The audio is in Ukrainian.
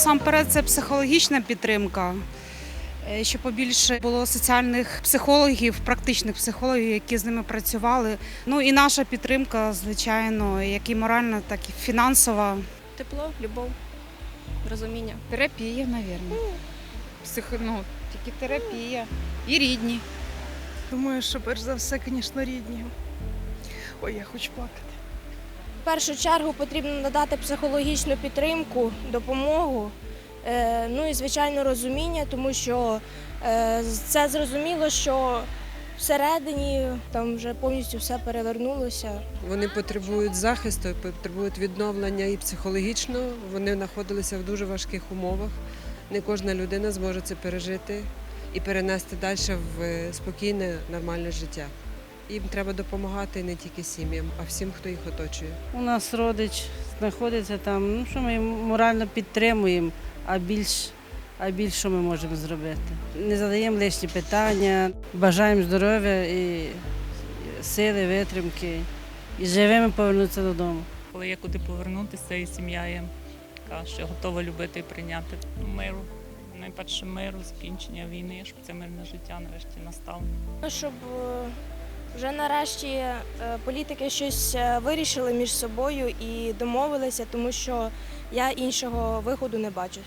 насамперед це психологічна підтримка. е, Щоб побільше було соціальних психологів, практичних психологів, які з ними працювали. Ну і наша підтримка, звичайно, як і моральна, так і фінансова. Тепло, любов, розуміння. Терапія, мабуть. Психо, ну, тільки терапія. І рідні. Думаю, що перш за все, звісно, рідні. Ой, я хочу плакати. В першу чергу потрібно надати психологічну підтримку, допомогу, е, ну і звичайно розуміння, тому що е, це зрозуміло, що всередині там вже повністю все перевернулося. Вони потребують захисту, потребують відновлення і психологічно. Вони знаходилися в дуже важких умовах. Не кожна людина зможе це пережити і перенести далі в е, спокійне, нормальне життя. Їм треба допомагати не тільки сім'ям, а всім, хто їх оточує. У нас родич знаходиться там, ну що ми морально підтримуємо, а більш, а більш що ми можемо зробити. Не задаємо лишні питання, бажаємо здоров'я і сили, витримки, і живими повернутися додому. коли є куди повернутися, і сім'я є така, що готова любити і прийняти миру. Найперше миру, закінчення війни, щоб це мирне життя нарешті настало. Щоб е, вже нарешті е, політики щось е, вирішили між собою і домовилися, тому що я іншого виходу не бачу.